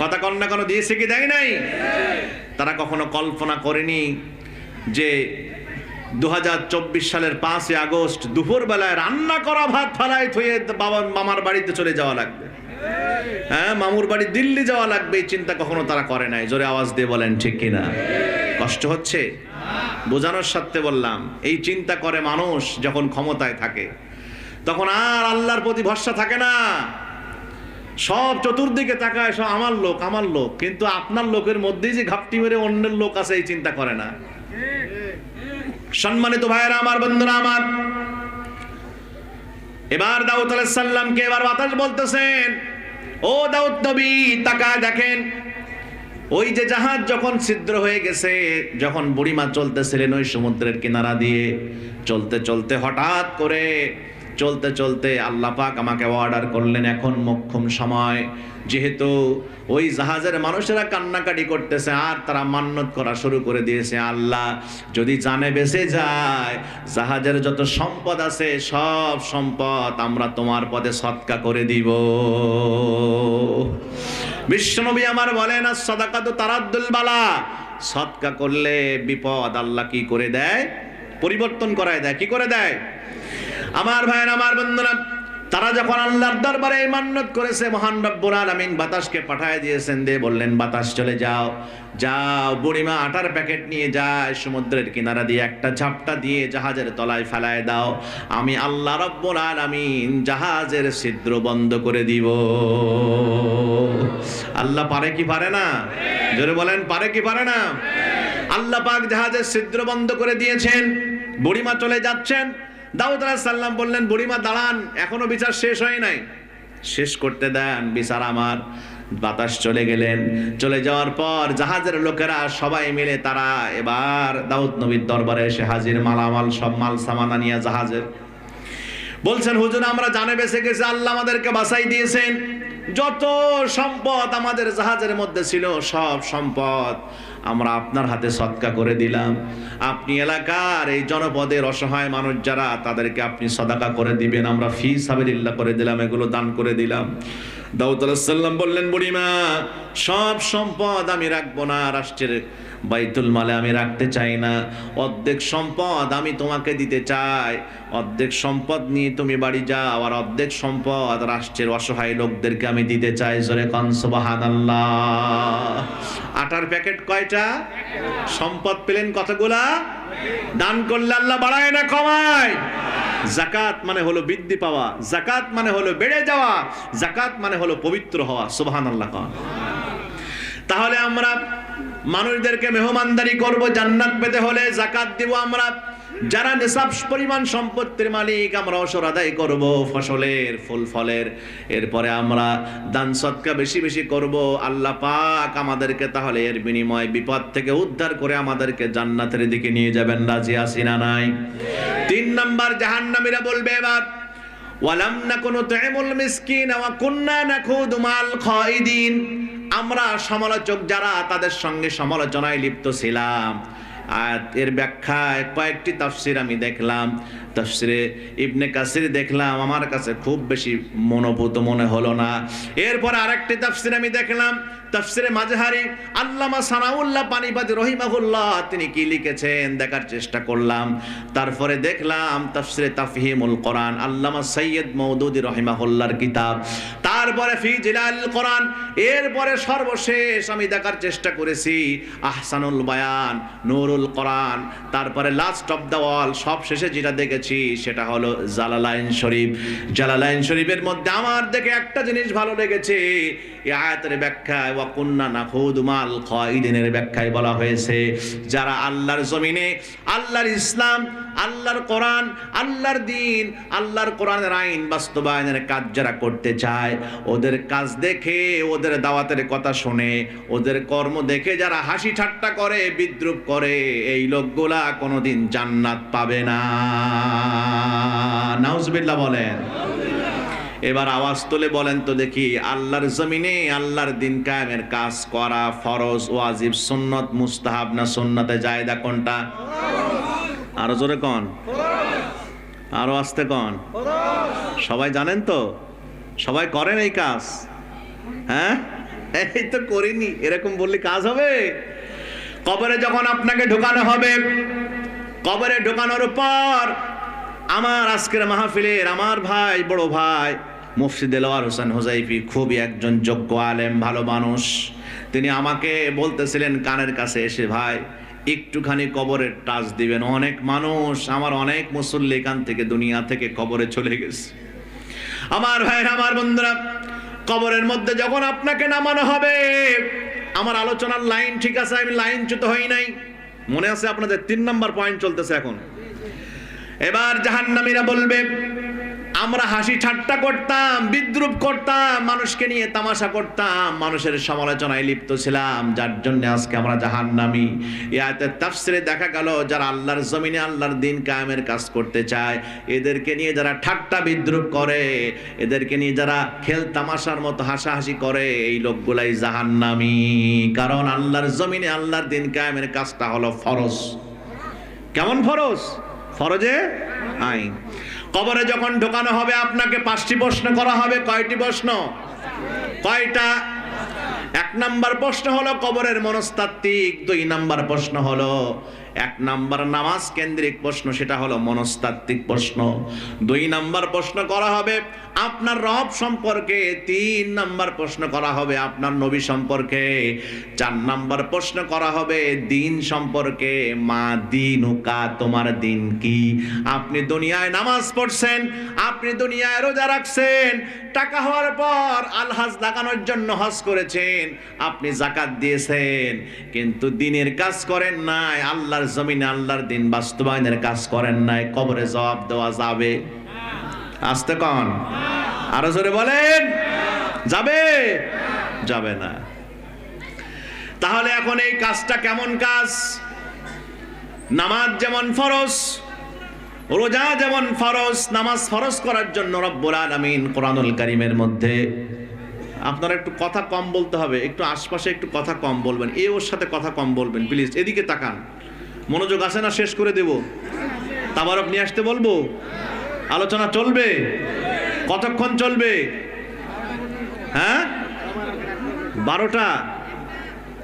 কথা কন না কোনো, দিয়েছে কি দেয় নাই? তারা কখনো কল্পনা করেনি যে দু হাজার চব্বিশ সালের পাঁচই আগস্ট দুপুরবেলায় রান্না করা ভাত ফালায় থুয়ে বাবা, মামার বাড়িতে চলে যাওয়া লাগবে। হ্যাঁ মামুর বাড়ি দিল্লি যাওয়া লাগবে, এই চিন্তা কখনো তারা করে নাই। জোরে আওয়াজ দিয়ে বলেন, ঠিক কিনা কষ্ট হচ্ছে? বোঝানোর সাথে বললাম, এই চিন্তা করে মানুষ যখন ক্ষমতায় থাকে, তখন আর আল্লাহর প্রতি ভরসা থাকে না। সব চতুর্দিকে তাকায় সব আমার লোক আমার লোক। কিন্তু আপনার লোকের মধ্যেই যে ঘাপটি মেরে অন্যের লোক আছে, এই চিন্তা করে না। সম্মানিত ভাইয়েরা, আমার বন্ধুরা, আমার। এবার দাউদ আলাইসাল্লামকে এবার বাতাস বলতেছেন, ও দাউদ নবী, তাকায় দেখেন, ওই যে জাহাজ যখন ছিদ্র হয়ে গেছে, যখন বুড়িমা চলতেছিলেন ওই সমুদ্রের কিনারা দিয়ে, চলতে চলতে হঠাৎ করে চলতে চলতে আল্লাহ পাক আমাকে অর্ডার করলেন এখন মক্ষম সময়। যেহেতু ওই জাহাজের মানুষেরা কান্নাকাটি করতেছে, আর তারা মান্যত করা শুরু করে দিয়েছে। আল্লাহ যদি জানে বেঁচে যায়, জাহাজের যত সম্পদ আছে, সব সম্পদ আমরা তোমার পদে সৎকা করে দিব। বিশ্বনবী আমার বলেন আর সদাকা তো তারাদ্দুল বালা। সৎকা করলে বিপদ আল্লাহ কি করে দেয়? পরিবর্তন করায় দেয়। কি করে দেয়? আমার ভাইয়ের, আমার বন্ধুরা, তারা যখন আল্লাহর দরবারে এই মান্যত করেছে, মহান রব্বুল আলামিন বাতাসকে পাঠায় দিয়েছেন, দিয়ে বললেন, বাতাস চলে যাও। যাও, বুড়িমা আটার প্যাকেট নিয়ে যায়, সমুদ্রের কিনারা দিয়ে একটা ঝাপটা দিয়ে জাহাজের তলায় ফেলায় দাও। আমি আল্লাহ রব্বুল আলামিন জাহাজের ছিদ্র বন্ধ করে দিব। আল্লাহ পারে কি পারে না? জোরে বলেন, পারে কি পারে না? আল্লাহ পাক জাহাজের ছিদ্র বন্ধ করে দিয়েছেন, বুড়িমা চলে যাচ্ছেন দাউদ সাল্লাম বললেন, বুড়িমা, দাঁড়ান, এখনও বিচার শেষ হয় নাই। শেষ করতে দেন, বিচার আমার। বাতাস চলে গেলেন। চলে যাওয়ার পর জাহাজের লোকেরা সবাই মিলে তারা এবার দাউদ নবীর দরবারে এসে হাজির, মালামাল, সব মাল, সামানা নিয়ে জাহাজের। বলছেন, হুজুর, আমরা জানে বেঁচে গেছে, আল্লাহ আমাদেরকে বাসাই দিয়েছেন। যত সম্পদ আমাদের জাহাজের মধ্যে ছিল, সব সম্পদ আমরা আপনার হাতে সৎকা করে দিলাম। আপনি এলাকার এই জনপদের অসহায় মানুষ যারা, তাদেরকে আপনি সদাকা করে দিবেন। আমরা ফি সাবিল্লা করে দিলাম, এগুলো দান করে দিলাম। দাউদ সাল্লাম বললেন, বুড়িমা, সব সম্পদ আমি রাখব না, রাষ্ট্রের বাইতুল মালে আমি রাখতে চাই না। অর্ধেক সম্পদ আমি তোমাকে দিতে চাই। অর্ধেক সম্পদ নিয়ে তুমি বাড়ি যাও আর অর্ধেক সম্পদ রাষ্ট্রের অসহায় লোকদেরকে আমি দিতে চাই। জোরে আটার প্যাকেট কয়টা? সম্পদ পেলেন কতগুলা? দান করলে আল্লাহ বাড়ায় না কমায়। জাকাত মানে হলো বৃদ্ধি পাওয়া। জাকাত মানে হলো বেড়ে যাওয়া। জাকাত মানে হলো পবিত্র হওয়া। সুবহান আল্লাহ তাহলে আমরা মানুষদেরকে মেহমানদারি করব, জান্নাত পেতে হলে জাকাত দিব আমরা। যারা নিসাব পরিমাণ সম্পত্তির মালিক, আমরা অসর আদায় করব ফসলের, ফুল ফলের। এরপরে আমরা দান সৎকা বেশি বেশি করব। আল্লাহ পাক আমাদেরকে তাহলে এর বিনিময় বিপদ থেকে উদ্ধার করে আমাদেরকে জান্নাতের দিকে নিয়ে যাবেন। রাজি আসিনা নাই? তিন নাম্বার জাহান্নামীরা বলবে এবার, ওয়ালাম না নাকুনু তুইমুল মিসকিন ওয়া কুন্না নাখুদু মাল খাইদিন। আমরা সমালোচক যারা, তাদের সঙ্গে সমালোচনায় লিপ্ত ছিলাম। আর এর ব্যাখ্যায় কয়েকটি তাফসির আমি দেখলাম। তাফসিরে ইবনে কাসির দেখলাম, আমার কাছে খুব বেশি মনোভূত মনে হলো না। এরপর আরেকটি তাফসির আমি দেখলাম, তাফসিরে মাঝহারি আল্লামা সানাউল্লাহ পানিপাতি রহিমাহুল্লাহ, তিনি কি লিখেছেন দেখার চেষ্টা করলাম। তারপরে দেখলাম তাফসিরে তাফহিমুল কোরআন, আল্লামা সৈয়দ মৌদুদি রহিমাহুল্লাহর কিতাব। তারপরে ফি জিলাল কোরআন, এরপরে সর্বশেষ আমি দেখার চেষ্টা করেছি আহসানুল বায়ান, নুরুল কোরআন, তারপরে লাস্ট অফ দ্য ওয়াল সব শেষে যেটা দেখেছি সেটা হলো জালালাইন শরীফ। জালালাইন শরীফের মধ্যে আমার দেখে একটা জিনিস ভালো লেগেছে আয়াতের ব্যাখ্যায়, ওয়া কুন্না নাখুদু মাল খাইদিনের ব্যাখ্যায় বলা হয়েছে, যারা আল্লাহর জমিনে, আল্লাহর ইসলাম, আল্লাহর কোরআন, আল্লাহর দিন, আল্লাহর কোরআনের আইন বাস্তবায়নের কাজ যারা করতে চায়, ওদের কাজ দেখে, ওদের দাওয়াতের কথা শুনে, ওদের কর্ম দেখে যারা হাসি ঠাট্টা করে, বিদ্রুপ করে, এই লোকগুলা কোনোদিন জান্নাত পাবে না। নাউজবিল্লাহ বলেন। এবার আওয়াজ তুলে বলেন তো দেখি, আল্লাহর জমিনে আল্লাহর দিন কায়েমের কাজ করা ফরজ, ওয়াজিব, সুন্নত, মুস্তাহাব না সুন্নতে জায়দা কোনটা? আরও জোরে কন। আরও আসতে কন। সবাই জানেন তো? সবাই করেন এই কাজ? হ্যাঁ? এই তো করিনি, এরকম বললে কাজ হবে? কবরে যখন আপনাকে ঢোকানো হবে, কবরে ঢোকানোর পর আমার আজকের মাহফিলের আমার ভাই, বড় ভাই, মুফতি দেলোয়ার হোসেন হোজাইফি খুবই একজন যোগ্য আলেম, ভালো মানুষ। তিনি আমাকে বলতেছিলেন কানের কাছে এসে, ভাই, একটুখানি কবরের টাচ দিবেন। অনেক মানুষ, আমার অনেক মুসল্লি এখান থেকে দুনিয়া থেকে কবরে চলে গেছে। আমার ভাইয়ের, আমার বন্ধুরা, কবরের মধ্যে যখন আপনাকে নামানো হবে, আমার আলোচনার লাইন ঠিক আছে, আমি লাইনচ্যুত হই নাই। মনে আছে আপনাদের তিন নম্বর পয়েন্ট চলতেছে এখন। এবার জাহান্নামীরা বলবে, আমরা হাসি ঠাট্টা করতাম, বিদ্রুপ করতাম, মানুষকে নিয়ে তামাশা করতাম, মানুষের সমালোচনায় লিপ্ত ছিলাম, যার জন্য আজকে আমরা জাহান্নামী। ইয়াতে তাফসিরে দেখা গেল, যারা আল্লাহর জমিনে আল্লাহর দিন কায়েমের কাজ করতে চায়, এদেরকে নিয়ে যারা ঠাট্টা বিদ্রুপ করে, এদেরকে নিয়ে যারা খেল তামাশার মতো হাসাহাসি করে, এই লোকগুলাই জাহান্নামী। কারণ আল্লাহর জমিনে আল্লাহর দিন কায়েমের কাজটা হলো ফরজ। কেমন ফরজ? ফরজে আইন। কবরে যখন ঢোকানো হবে, আপনাকে পাঁচটি প্রশ্ন করা হবে। কয়টি প্রশ্ন? কয়টা? এক নাম্বার প্রশ্ন হলো, কবরের মনস্তাত্ত্বিক দুই নাম্বার প্রশ্ন হলো, এক নাম্বার নামাজ কেন্দ্রিক প্রশ্ন, সেটা হলো মনস্তাত্ত্বিক প্রশ্ন। দুই নাম্বার প্রশ্ন করা হবে আপনার রব সম্পর্কে তিন নাম্বার প্রশ্ন করা হবে আপনার নবী সম্পর্কে। চার নাম্বার প্রশ্ন করা হবে দিন সম্পর্কে। মা, দিন উকা তোমার দিন কি? আপনি দুনিয়ায় নামাজ পড়ছেন, আপনি দুনিয়ায় রোজা রাখছেন, টাকা হওয়ার পর আলহাজ লাগানোর জন্য হজ করেছেন, আপনি জাকাত দিয়েছেন, কিন্তু দিনের কাজ করেন নাই, আল্লাহর জমিনে আল্লাহর দিন বাস্তবায়নের কাজ করেন নাই, কবরে জবাব দেওয়া যাবে। আসতে কন। আরও জোরে বলেন। যাবে? যাবে না। তাহলে এখন এই কাজটা কেমন কাজ? নামাজ যেমন ফরজ, রোজা যেমন ফরজ, নামাজ ফরজ করার জন্য রব্বুল আলামিন কোরআনুল মধ্যে আপনারা একটু কথা কম বলতে হবে, একটু আশপাশে একটু কথা কম বলবেন, এ ওর সাথে কথা কম বলবেন, প্লিজ, এদিকে তাকান। মনোযোগ আছে না, শেষ করে দেব। তাবারক নিয়ে আসতে বলব? আলোচনা চলবে? কতক্ষণ চলবে? হ্যাঁ? বারোটা?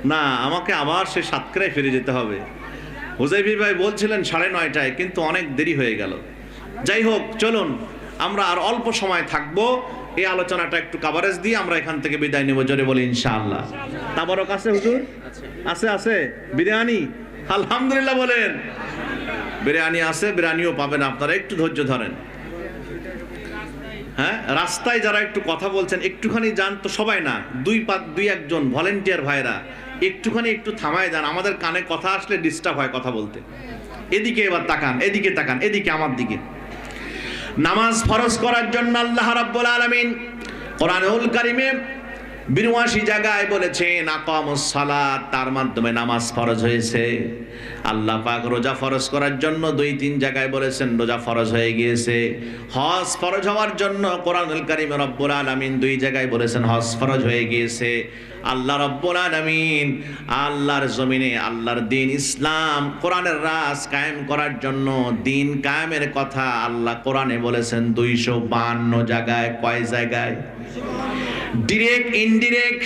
না, আমাকে আবার সে সাতক্ষীরায় ফিরে যেতে হবে। হুজাইফি ভাই বলছিলেন সাড়ে নয়টায়, কিন্তু অনেক দেরি হয়ে গেল। যাই হোক, চলুন, আমরা আর অল্প সময় থাকব। এই আলোচনাটা একটু কাভারেজ দিয়ে আমরা এখান থেকে বিদায় নেব জোরে বলি ইনশাআল্লাহ। তাবারক আছে হুজুর? আছে আছে। বিরিয়ানি? আলহামদুলিল্লাহ বলেন। বিরিয়ানি আছে, বিরিয়ানিও পাবেন আপনারা। একটু ধৈর্য ধরেন। হ্যাঁ? রাস্তায় যারা একটু কথা বলছেন, একটুখানি যান তো সবাই না। দুই পা দুই একজন ভলেন্টিয়ার ভাইরা একটুখানি একটু থামায় যান। আমাদের কানে কথা আসলে ডিস্টার্ব হয় কথা বলতে। এদিকে এবার তাকান, এদিকে তাকান, এদিকে আমার দিকে। নামাজ ফরজ করার জন্য আল্লাহ রাব্বুল আলামিন কোরআনুল কারিমে বিরুয়াশি জায়গায় বলেছেন, আকামুস সালাত, তার মাধ্যমে নামাজ ফরজ হয়েছে। আল্লাহ পাক রোজা ফরজ করার জন্য দুই তিন জায়গায় বলেছেন, রোজা ফরজ হয়ে গিয়েছে। হজ ফরজ হওয়ার জন্য কোরআনুল কারিমে রব্বুল আলামিন দুই জায়গায় বলেছেন, হজ ফরজ হয়ে গিয়েছে। আল্লাহ রব্বুল আলামিন আল্লাহর জমিনে আল্লাহর দিন ইসলাম, কোরআনের রাজ কায়েম করার জন্য দিন কায়েমের কথা আল্লাহ কোরআনে বলেছেন দুইশো বান্ন জায়গায়। কয় জায়গায়? ডিরেক্ট, ইনডিরেক্ট,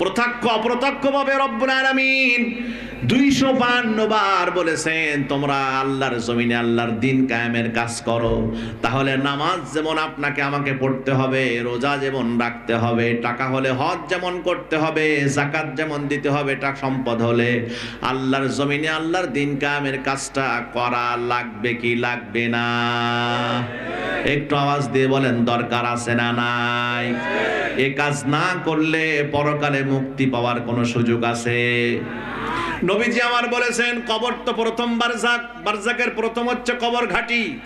প্রত্যক্ষ অপ্রত্যক্ষভাবে রব্বুল আলামিন দুইশো বান্ন বার বলেছেন, তোমরা আল্লাহর জমিনে আল্লাহর দিন কায়েমের কাজ করো। তাহলে নামাজ যেমন আপনাকে আমাকে পড়তে হবে, রোজা যেমন রাখতে হবে, টাকা হলে হজ যেমন করতে হবে জাকাত যেমন দিতে হবে টাকা সম্পদ হলে আল্লাহর জমিনে আল্লাহর দিন কায়েমের কাজটা করা লাগবে কি লাগবে না? একটু আওয়াজ দিয়ে বলেন, দরকার আছে না নাই? এ কাজ না করলে পরকালে মুক্তি পাওয়ার কোনো সুযোগ আছে? নবীজি আমার বলেছেন, কবর তো প্রথম বারজাক, বারজাকের প্রথম হচ্ছে কবর ঘাটি।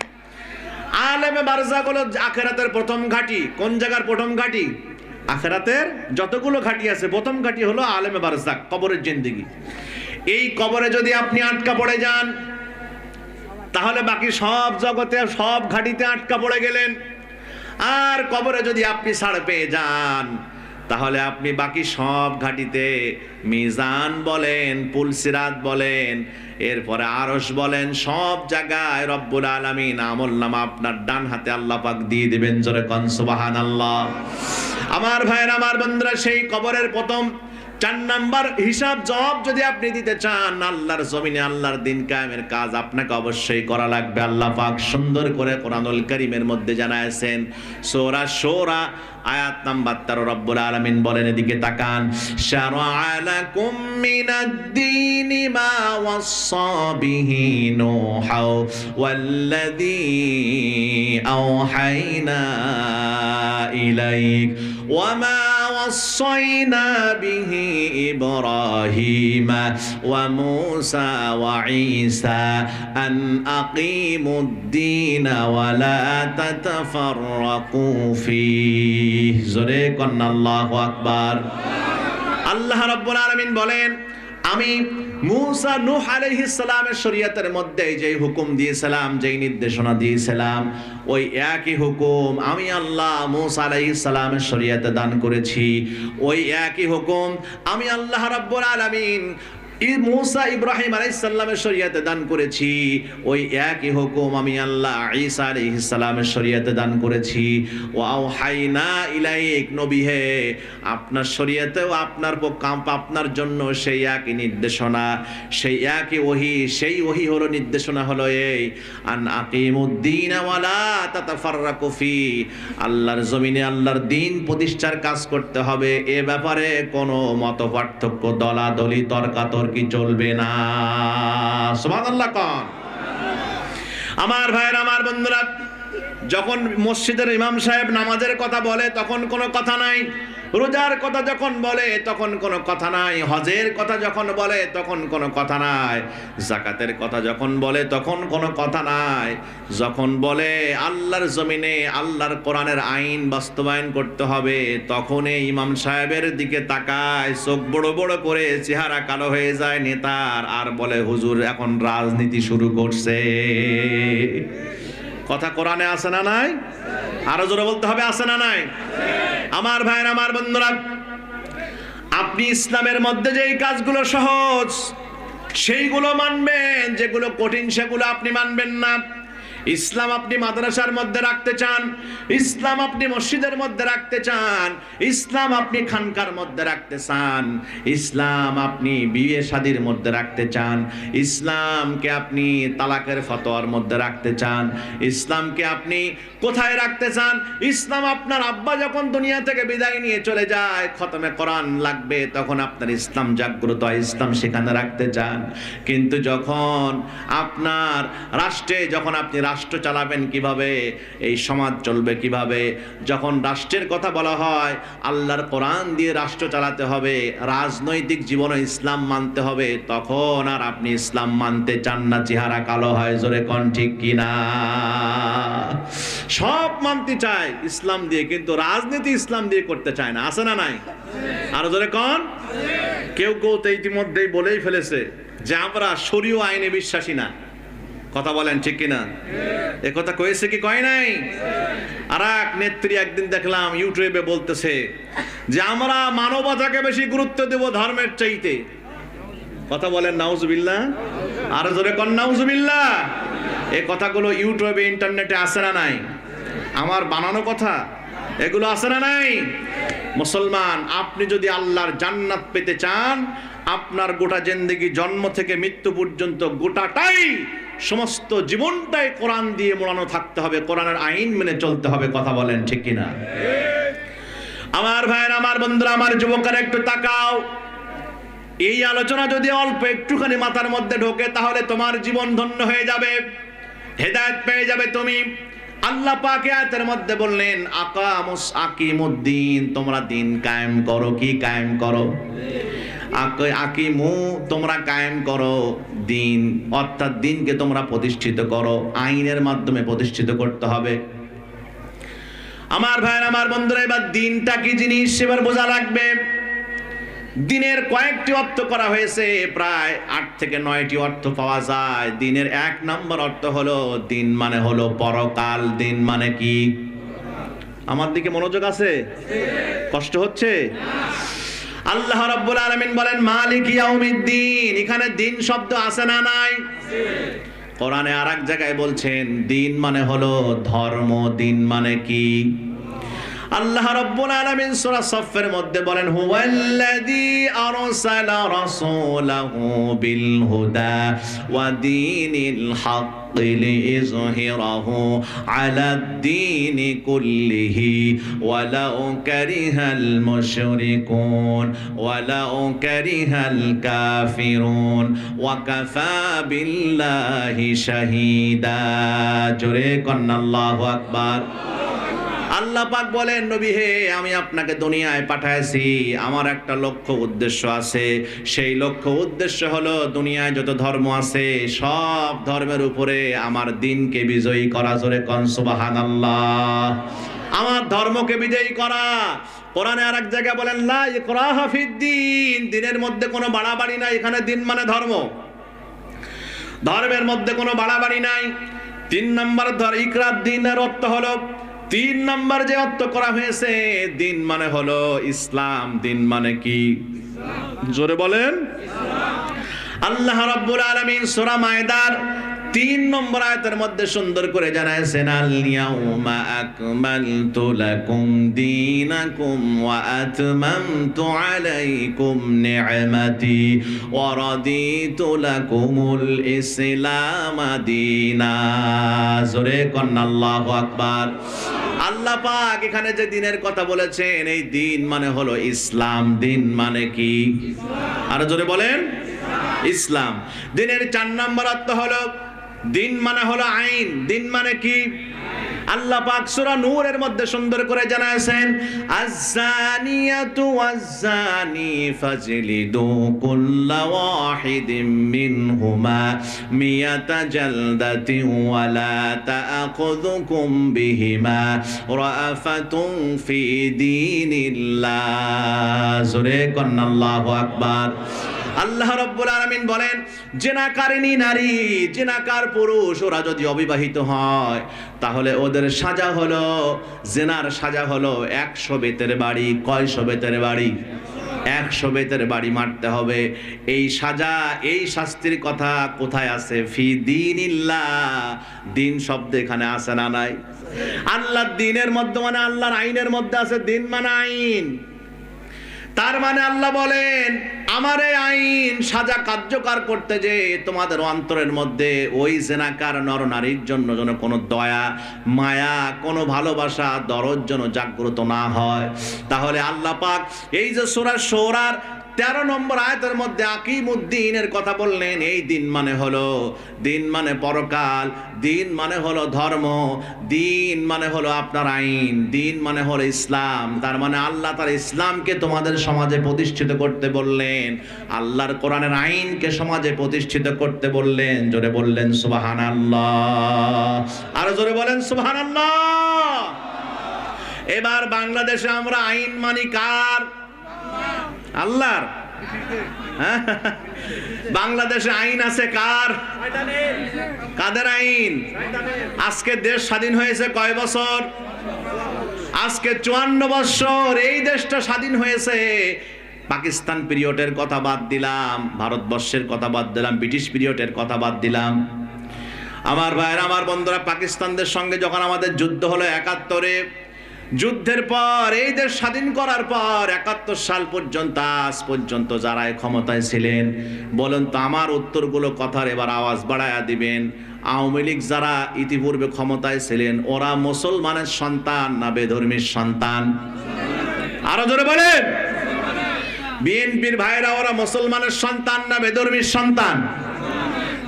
আলেমে বারজাক হলো আখেরাতের প্রথম ঘাটি। কোন জায়গার প্রথম ঘাটি? আখেরাতের যতগুলো ঘাটি আছে, প্রথম ঘাটি হলো আলেমে বারজাক, কবরের জিন্দিগি। এই কবরে যদি আপনি আটকা পড়ে যান, তাহলে বাকি সব জগতে, সব ঘাটিতে আটকা পড়ে গেলেন। আর কবরে যদি আপনি ছাড় পেয়ে যান তাহলে আপনি বাকি সব ঘাটিতে মিজান বলেন, পুলসিরাত বলেন, এরপরে আরস বলেন, সব জায়গায় রব্বুল আলমিন আমল নামা আপনার ডান হাতে আল্লাহ পাক দিয়ে দেবেন, জোরে কনসুবাহান আল্লাহ আমার ভাইয়ের, আমার বন্ধুরা, সেই কবরের প্রথম চার নাম্বার হিসাব জবাব যদি আপনি দিতে চান, আল্লাহর জমিনে আল্লাহর দিন কায়েমের কাজ আপনাকে অবশ্যই করা লাগবে। আল্লাহ পাক সুন্দর করে কোরআনুল কারীমের মধ্যে জানায়ছেন সূরা শোরা, আয়াত নাম্বার 13 রব্বুল আলামিন বলেন, এদিকে তাকান, শারআ লাকুম মিনাদ-দীন মা ওয়াসসা বিহি নূহা ওয়াল্লাযী আওহাইনা ইলাইক ওয়ামা وصينا به إبراهيم وموسى وعيسى أن أقيموا الدين ولا تتفرقوا فيه زريكن الله أكبر আল্লাহ রাব্বুল আলামিন বলেন আমি মুসা নূহ আলাইহিস সালামের শরীয়তের মধ্যে যেই হুকুম দিয়েছিলাম, যেই নির্দেশনা দিয়েছিলাম, ওই একই হুকুম আমি আল্লাহ মুসা আলাইহিস সালামের শরীয়তে দান করেছি। ওই একই হুকুম আমি আল্লাহ রাব্বুল আলামিন মুসা ইব্রাহিম আলাইহিস সালামের শরীয়তে দান করেছি। ওই একই হুকুম আমি আল্লাহ ঈসা আলাইহিস সালামের শরীয়তে দান করেছি। ওয়াও হাইনা ইলাইক নবী হে, আপনার শরীয়তেও আপনার আপনার জন্য সেই একই নির্দেশনা, সেই একই ওহি, সেই ওহি হলো নির্দেশনা হলো এই, আন আকিমুদ্দিন ওয়ালা তাতাফাররাকু ফি, আল্লাহর জমিনে আল্লাহর দিন প্রতিষ্ঠার কাজ করতে হবে। এ ব্যাপারে কোনো মত পার্থক্য দলাদলি, তর্কাতর্কি চলবে না? সুবহানাল্লাহ কন। আমার ভাইয়ের আমার বন্ধুরা যখন মসজিদের ইমাম সাহেব নামাজের কথা বলে, তখন কোনো কথা নাই। রোজার কথা যখন বলে, তখন কোনো কথা নাই। হজের কথা যখন বলে, তখন কোনো কথা নাই। জাকাতের কথা যখন বলে, তখন কোনো কথা নাই। যখন বলে আল্লাহর জমিনে, আল্লাহর কোরআনের আইন বাস্তবায়ন করতে হবে, তখনই ইমাম সাহেবের দিকে তাকায়, চোখ বড় বড় করে চেহারা কালো হয়ে যায় নেতার। আর বলে, হুজুর, এখন রাজনীতি শুরু করছে। কথা কোরআনে আছে না নাই? আরও জোরে বলতে হবে, আছে না নাই? আমার ভাইয়ের, আমার বন্ধুরা, আপনি ইসলামের মধ্যে যেই কাজগুলো সহজ, সেইগুলো মানবেন, যেগুলো কঠিন, সেগুলো আপনি মানবেন না। ইসলাম আপনি মাদ্রাসার মধ্যে রাখতে চান, ইসলাম আপনি মসজিদের মধ্যে রাখতে চান, ইসলাম আপনি খানকার মধ্যে রাখতে চান, ইসলাম আপনি বিয়ে শাদির মধ্যে রাখতে চান, ইসলামকে আপনি তালাকের ফতোয়ার মধ্যে রাখতে চান, ইসলামকে আপনি কোথায় রাখতে চান, ইসলাম আপনার আব্বা যখন দুনিয়া থেকে বিদায় নিয়ে চলে যায়, খতমে কোরআন লাগবে, তখন আপনার ইসলাম জাগ্রত হয়, ইসলাম সেখানে রাখতে চান। কিন্তু যখন আপনার রাষ্ট্রে, যখন আপনি রাষ্ট্র চালাবেন কীভাবে? এই সমাজ চলবে কীভাবে? যখন রাষ্ট্রের কথা বলা হয়, আল্লাহর কোরআন দিয়ে রাষ্ট্র চালাতে হবে, রাজনৈতিক জীবনে ইসলাম মানতে হবে, তখন আর আপনি ইসলাম মানতে চান না। চেহারা কালো হয়, জোরে কন ঠিক কিনা সব মানতে চায়, ইসলাম দিয়ে, কিন্তু রাজনীতি ইসলাম দিয়ে করতে চায় না। আছে না নাই? আরও জোরে কন? কেউ কেউ তো ইতিমধ্যেই বলেই ফেলেছে যে আমরা শরীয় আইনে বিশ্বাসী না। কথা বলেন ঠিক কিনা? এ কথা কয়েছে কি কয় নাই? আর এক নেত্রী একদিন দেখলাম ইউটিউবে বলতেছে যে আমরা মানবতাকে বেশি গুরুত্ব দেব ধর্মের চাইতে। কথা বলেন নাউজুবিল্লাহ। আর জোরে কন নাউজুবিল্লাহ। এ কথাগুলো ইউটিউবে ইন্টারনেটে আসে না নাই? আমার বানানো কথা? এগুলো আসে না নাই? মুসলমান আপনি যদি আল্লাহর জান্নাত পেতে চান আপনার গোটা জিন্দেগি জন্ম থেকে মৃত্যু পর্যন্ত গোটাটাই সমস্ত জীবনটাই কোরআন দিয়ে মোড়ানো থাকতে হবে, কোরআনের আইন মেনে চলতে হবে, কথা বলেন ঠিক কিনা? আমার ভাইয়ের, আমার বন্ধুরা, আমার যুবকের একটু তাকাও। এই আলোচনা যদি অল্প একটুখানি মাথার মধ্যে ঢোকে, তাহলে তোমার জীবন ধন্য হয়ে যাবে, হেদায়েত পেয়ে যাবে তুমি। আল্লাহ পাকে আয়াতের মধ্যে বললেন, আকামুস আকিমুদ্দিন, তোমরা দিন কায়েম করো, কি কায়েম করো? আকিমু তোমরা কায়েম করো দিন। অর্থাৎ দিনকে তোমরা প্রতিষ্ঠিত করো। আইনের মাধ্যমে প্রতিষ্ঠিত করতে হবে। আমার ভাইয়ের, আমার বন্ধুরা, এবার দিনটা কি জিনিস এবার বোঝা লাগবে। দিনের কয়েকটি অর্থ করা হয়েছে। প্রায় আট থেকে নয়টি অর্থ পাওয়া যায়। দিনের এক নম্বর অর্থ হলো দিন মানে হলো পরকাল। দিন মানে কি? আমার দিকে মনোযোগ আছে? কষ্ট হচ্ছে? আল্লাহ রাব্বুল আলামিন বলেন, মালিক ইয়াউমিদ্দিন। এখানে দিন শব্দ আছে না নাই? কোরআনে আর জায়গায় বলছেন, দিন মানে হলো ধর্ম, দিন মানে কি? আল্লাহ রাব্বুল আলামিন সূরা সাফের মধ্যে বলেন হুয়াল্লাযী আরসালা রাসূলাহু বিল হুদা ওয়া দীনিল হক ليظهره على الدين كله ولو كره المشركون ولو كره الكافرون وكفى بالله شهيدا جريكن الله أكبر আল্লাহ পাক বলেন, নবী হে, আমি আপনাকে দুনিয়ায় পাঠাইছি। আমার একটা লক্ষ্য উদ্দেশ্য আছে। সেই লক্ষ্য উদ্দেশ্য হলো দুনিয়ায় যত ধর্ম আছে, সব ধর্মের উপরে আমার দিনকে বিজয়ী করা। জোরে কন, সুবহানাল্লাহ। আমার ধর্মকে বিজয়ী করা। কোরআনে আর এক জায়গায় বলেন, লা ইকরাহা ফিদ্দিন দিনের মধ্যে কোনো বাড়াবাড়ি নাই। এখানে দিন মানে ধর্ম। ধর্মের মধ্যে কোনো বাড়াবাড়ি নাই। তিন নম্বর ধর ইকরাত দিনের অর্থ হলো তিন নম্বর যে অর্থ করা হয়েছে, দিন মানে হলো ইসলাম, দিন মানে কি? জোরে বলেন। আল্লাহ রাব্বুল আলামিন সূরা মায়দার তিন নম্বর আয়াতের মধ্যে সুন্দর করে জানাইছেন আল ইয়াউমা আকমালতু লাকুম দীনাকুম ওয়া আতমামতু আলাইকুম নি'মাতি ওয়া রাদিতু লাকুমুল ইসলাম দীনা। জোরে কন্না আল্লাহু আকবার। আল্লাহ পাক এখানে যে দিনের কথা বলেছেন, এই দিন মানে হলো ইসলাম। দিন মানে কি? আর জোরে বলেন, ইসলাম। দিনের চার নম্বর অর্থ হলো দিন মানে হলো আইন, দিন মানে কি? আল্লাহ পাক সূরা নূরের মধ্যে সুন্দর করে জানাছেন আয-জানিয়াতু ওয়াজ-জানি ফাজলিদু কুল্লা ওয়াহিদিম মিনহুমা মিয়াতা জালদাতিন ওয়া লা তাআখুযুকুম বিহিমা রাআফাতুন ফি দীনিল্লাহ। জোরে কন্না আল্লাহু আকবার। আল্লাহ রব্বুল আলামিন বলেন জেনাকারিনী নারী, জেনাকার পুরুষ, ওরা যদি অবিবাহিত হয়, তাহলে ওদের সাজা হলো, জেনার সাজা হলো একশো বেতের বাড়ি, কয়শো বেতের বাড়ি? একশো বেতের বাড়ি মারতে হবে। এই সাজা, এই শাস্তির কথা কোথায় আছে? ফি দিন দিন শব্দ এখানে আছে না নাই? আল্লাহর দিনের মধ্যে মানে আল্লাহর আইনের মধ্যে আছে, দিন মানে আইন। তার মানে আল্লাহ বলেন, আমার এই আইন সাজা কার্যকর করতে যে তোমাদের অন্তরের মধ্যে ওই জেনাকার নরনারীর জন্য যেন কোনো দয়া, মায়া, কোনো ভালোবাসা দরজ যেন জাগ্রত না হয়। তাহলে আল্লাহ পাক এই যে সোরা সোরার তেরো নম্বর আয়তের মধ্যে আকিম উদ্দিনের কথা বললেন, এই দিন মানে হলো, দিন মানে পরকাল, দিন মানে হলো ধর্ম, দিন মানে হলো আপনার আইন, দিন মানে হলো ইসলাম, তার মানে আল্লাহ তার ইসলামকে তোমাদের সমাজে প্রতিষ্ঠিত করতে বললেন, আল্লাহর কোরআনের আইনকে সমাজে প্রতিষ্ঠিত করতে বললেন, জোরে বললেন সুবাহান আল্লাহ আরও জোরে বলেন সুবাহান এবার বাংলাদেশে আমরা আইন মানি কার? আল্লাহর। হ্যাঁ? বাংলাদেশে আইন আছে কার? কাদের আইন? আজকে দেশ স্বাধীন হয়েছে কয় বছর? আজকে চুয়ান্ন বছর এই দেশটা স্বাধীন হয়েছে। পাকিস্তান পিরিয়ডের কথা বাদ দিলাম, ভারতবর্ষের কথা বাদ দিলাম, ব্রিটিশ পিরিয়ডের কথা বাদ দিলাম। আমার ভাইয়ের, আমার বন্ধুরা, পাকিস্তানদের সঙ্গে যখন আমাদের যুদ্ধ হলো একাত্তরে যুদ্ধের পর, এই দেশ স্বাধীন করার পর, একাত্তর সাল পর্যন্ত, আজ পর্যন্ত যারা ক্ষমতায় ছিলেন, বলেন তো আমার উত্তরগুলো কথার এবার আওয়াজ বাড়ায়া দিবেন। আওয়ামী লীগ যারা ইতিপূর্বে ক্ষমতায় ছিলেন, ওরা মুসলমানের সন্তান না বেধর্মীর সন্তান? আরও জোরে বলেন। বিএনপির ভাইরা, ওরা মুসলমানের সন্তান না বেধর্মীর সন্তান?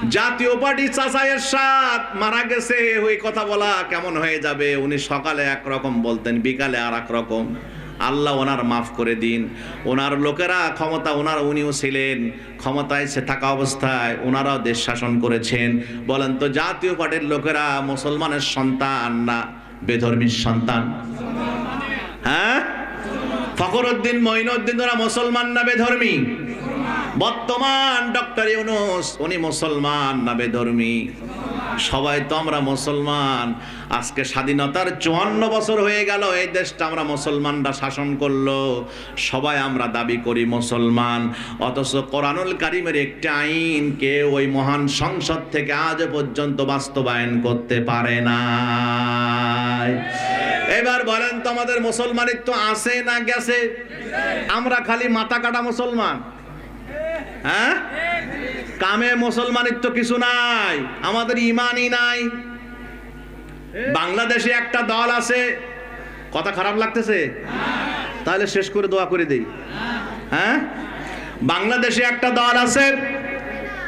জাতীয় পার্টি চাচাইয়ের সাথ মারা গেছে। ওই কথা বলা কেমন হয়ে যাবে? উনি সকালে একরকম বলতেন, বিকালে আর এক রকম আল্লাহ ওনার মাফ করে দিন। ওনার লোকেরা ক্ষমতা, ওনার উনিও ছিলেন। ক্ষমতায় সে থাকা অবস্থায় ওনারাও দেশ শাসন করেছেন। বলেন তো, জাতীয় পার্টির লোকেরা মুসলমানের সন্তান না বেধর্মীর সন্তান? হ্যাঁ? ফখরুদ্দিন, মঈনুদ্দিন, ওরা মুসলমান না বেধর্মী? বর্তমান ডক্টর ইউনুস, উনি মুসলমান না বেধর্মী সবাই তো আমরা মুসলমান। আজকে স্বাধীনতার চুয়ান্ন বছর হয়ে গেল, এই দেশটা আমরা মুসলমানরা শাসন করল। সবাই আমরা দাবি করি মুসলমান। অথচ কোরআনুল কারিমের একটি আইনকে ওই মহান সংসদ থেকে আজ পর্যন্ত বাস্তবায়ন করতে পারে না এবার বলেন তো আমাদের মুসলমানিত্ব আছে না গেছে? আমরা খালি মাথা কাটা মুসলমান। হ্যাঁ? কামে মুসলমানিত্ব কিছু নাই, আমাদের ইমানই নাই। বাংলাদেশে একটা দল আছে, কথা খারাপ লাগতেছে? তাহলে শেষ করে দোয়া করে দেই। হ্যাঁ? বাংলাদেশে একটা দল আছে,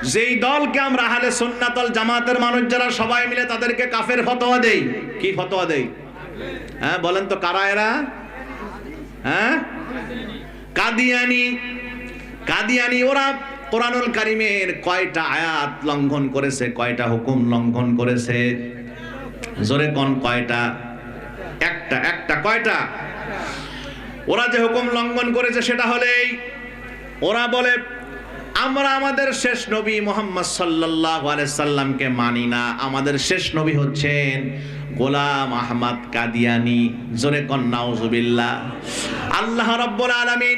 যেই দলকে আমরা হালে সন্ন্যাতল জামাতের মানুষ যারা সবাই মিলে তাদেরকে কাফের ফতোয়া দেই। কি ফতোয়া দেই? হ্যাঁ বলেন তো কারা এরা? হ্যাঁ? কাদিয়ানি কাদিয়ানি, ওরা কোরআনুল কারিমের কয়টা আয়াত লঙ্ঘন করেছে, কয়টা হুকুম লঙ্ঘন করেছে? জোরে কোন কয়টা? একটা একটা, কয়টা? ওরা যে হুকুম লঙ্ঘন করেছে সেটা হলেই ওরা বলে, আমরা আমাদের শেষ নবী মোহাম্মদ সাল্লাহ সাল্লামকে মানি না। আমাদের শেষ নবী হচ্ছেন গোলাম আহমদ কাদিয়ানি। জোরে কন্নাউজুবিল্লাহ আল্লাহ রব্বুল আলামিন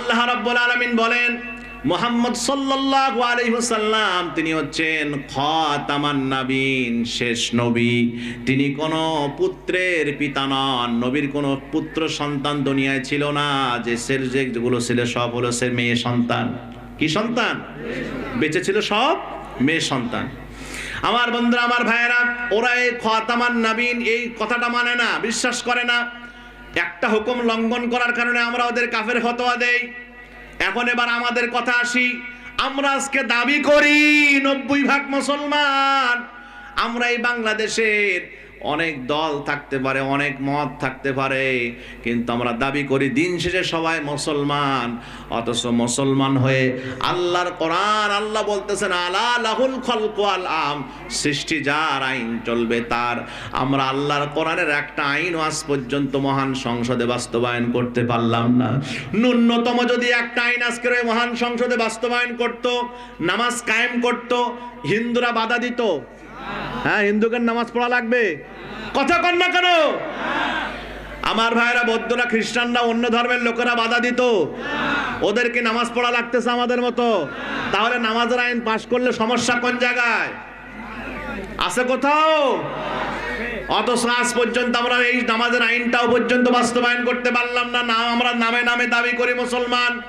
রাব্বুল আলামিন বলেন, মোহাম্মদ সাল্লাল্লাহু আলাইহি ওয়াসাল্লাম, তিনি হচ্ছেন খাতামান নাবিন, শেষ নবী। তিনি কোনো পুত্রের পিতা নন। নবীর কোনো পুত্র সন্তান দুনিয়ায় ছিল না। যে সের যেগুলো ছিল সব হলো সে মেয়ে সন্তান। কি সন্তান? বেঁচে ছিল সব মেয়ে সন্তান। আমার বন্ধুরা, আমার ভাইয়েরা ওরা এই খাতামান নাবিন, এই কথাটা মানে না, বিশ্বাস করে না। একটা হুকুম লঙ্ঘন করার কারণে আমরা ওদের কাফের ফতোয়া দেই। এখন এবার আমাদের কথা আসি, আমরা আজকে দাবি করি নব্বই ভাগ মুসলমান, আমরা এই বাংলাদেশের অনেক দল থাকতে পারে, অনেক মত থাকতে পারে, কিন্তু আমরা দাবি করি দিন শেষে সবাই মুসলমান, অথচ মুসলমান হয়ে আল্লাহর কোরআন, আল্লাহ বলতেছেন, আলা লাহুল খলক আল আম সৃষ্টি যার আইন চলবে তার। আমরা আল্লাহর কোরআনের একটা আইন আজ পর্যন্ত মহান সংসদে বাস্তবায়ন করতে পারলাম না। ন্যূনতম যদি একটা আইন আজকের ওই মহান সংসদে বাস্তবায়ন করত, নামাজ কায়েম করত, হিন্দুরা বাধা দিত। হ্যাঁ হিন্দুকে নামাজ পড়া লাগবে। কথা কন না কেন? আমার ভাইরা বৌদ্ধরা, খ্রিস্টানরা, অন্য ধর্মের লোকেরা বাধা দিত। ওদেরকে নামাজ পড়া লাগতেছে আমাদের মতো। তাহলে নামাজের আইন পাশ করলে সমস্যা কোন জায়গায়? আছে কোথাও? অত আজ পর্যন্ত আমরা এই নামাজের আইনটাও পর্যন্ত বাস্তবায়ন করতে পারলাম না। না আমরা নামে নামে দাবি করি মুসলমান।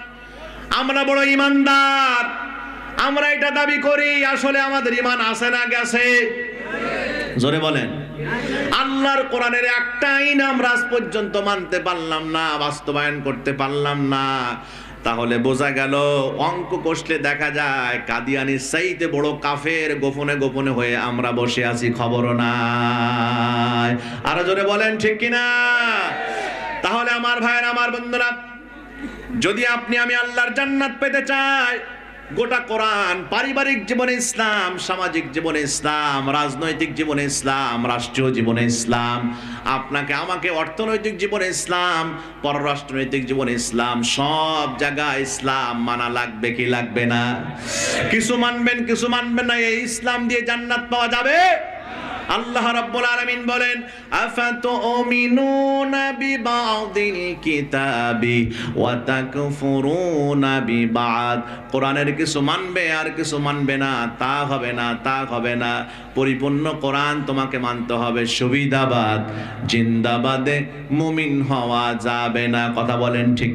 আমরা বড় ইমানদার। আমরা এটা দাবি করি, আসলে আমাদের ইমান আছে না গেছে? জোরে বলেন। আল্লাহর কোরআনের একটা আইন আমরা আজ পর্যন্ত মানতে পারলাম না, বাস্তবায়ন করতে পারলাম না। তাহলে বোঝা গেল, অঙ্ক কষলে দেখা যায় কাদিয়ানি সাইতে বড় কাফের গোপনে গোপনে হয়ে আমরা বসে আছি, খবরও নাই। আরও জোরে বলেন, ঠিক কিনা? তাহলে আমার ভাইয়ের, আমার বন্ধুরা, যদি আপনি আমি আল্লাহর জান্নাত পেতে চাই গোটা কোরআন, পারিবারিক জীবনে ইসলাম, সামাজিক জীবনে ইসলাম, রাজনৈতিক জীবনে ইসলাম, রাষ্ট্রীয় জীবনে ইসলাম, আপনাকে, আমাকে অর্থনৈতিক জীবনে ইসলাম, পররাষ্ট্রনৈতিক জীবনে ইসলাম, সব জায়গায় ইসলাম মানা লাগবে কি লাগবে না? কিছু মানবেন কিছু মানবেন না, এই ইসলাম দিয়ে জান্নাত পাওয়া যাবে? আল্লাহ রাব্বুল আলামিন বলেন, আফাতুমিনুনা বিবাদিল কিতাবি ওয়া তাকফুরুনা বিবাদ? কোরআনের কিছু মানবে আর কিছু মানবে না, তা হবে না, তা হবে না। পরিপূর্ণ কোরআন তোমাকে মানতে হবে, সুবিধাবাদ। জিন্দাবাদে মুমিন হওয়া যাবে না। কথা বলেন ঠিক